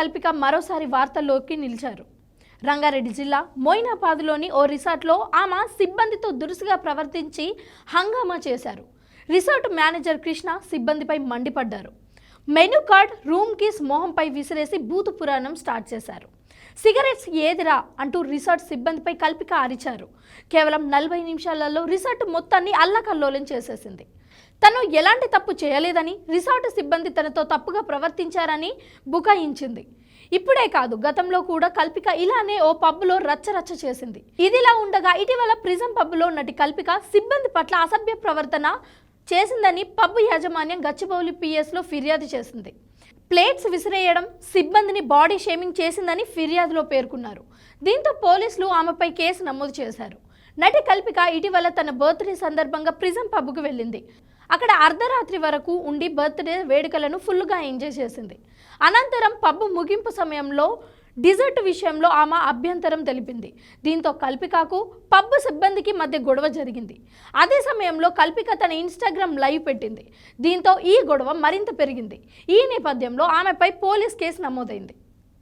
కల్పిక మరోసారి వార్తల్లోకి నిలిచారు. రంగారెడ్డి జిల్లా మోయినాబాద్లోని ఓ రిసార్ట్లో ఆమె సిబ్బందితో దురుసుగా ప్రవర్తించి హంగామా చేశారు. రిసార్ట్ మేనేజర్ కృష్ణ సిబ్బందిపై మండిపడ్డారు. మెనూ కార్డ్ రూమ్ కీస్ మొహంపై విసిరేసి బూతు పురాణం స్టార్ట్ చేశారు. సిగరెట్స్ ఏదిరా అంటూ రిసార్ట్ సిబ్బందిపై కల్పిక అరిచారు కేవలం నలభై నిమిషాలలో రిసార్ట్ మొత్తాన్ని అల్లకల్లోలం చేసేసింది. తను ఎలాంటి తప్పు చేయలేదని రిసార్ట్ సిబ్బంది తనతో తప్పుగా ప్రవర్తించారని బుకాయించింది. ఇప్పుడే కాదు గతంలో కూడా కల్పిక ఇలానే ఓ పబ్లో రచ్చరచ్చ చేసింది. ఇదిలా ఉండగా ఇటీవల ప్రిజం పబ్లో నటి కల్పిక సిబ్బంది పట్ల అసభ్య ప్రవర్తన చేసిందని పబ్ యాజమాన్యం గచ్చిబౌలి పిఎస్లో ఫిర్యాదు చేసింది. ప్లేట్స్ విసిరేయడం సిబ్బందిని బాడీ షేమింగ్ చేసిందని ఫిర్యాదులో పేర్కొన్నారు. దీంతో పోలీసులు ఆమెపై కేసు నమోదు చేశారు. నటి కల్పిక ఇటీవల తన బర్త్డే సందర్భంగా ప్రిజం పబ్కు వెళ్ళింది. అక్కడ అర్ధరాత్రి వరకు ఉండి బర్త్డే వేడుకలను ఫుల్గా ఎంజాయ్ చేసింది. అనంతరం పబ్ ముగింపు సమయంలో డిజర్ట్ విషయంలో ఆమె అభ్యంతరం తెలిపింది. దీంతో కల్పికకు పబ్ సిబ్బందికి మధ్య గొడవ జరిగింది. అదే సమయంలో కల్పిక తన ఇన్స్టాగ్రామ్ లైవ్ పెట్టింది. దీంతో ఈ గొడవ మరింత పెరిగింది. ఈ నేపథ్యంలో ఆమెపై పోలీస్ కేసు నమోదైంది.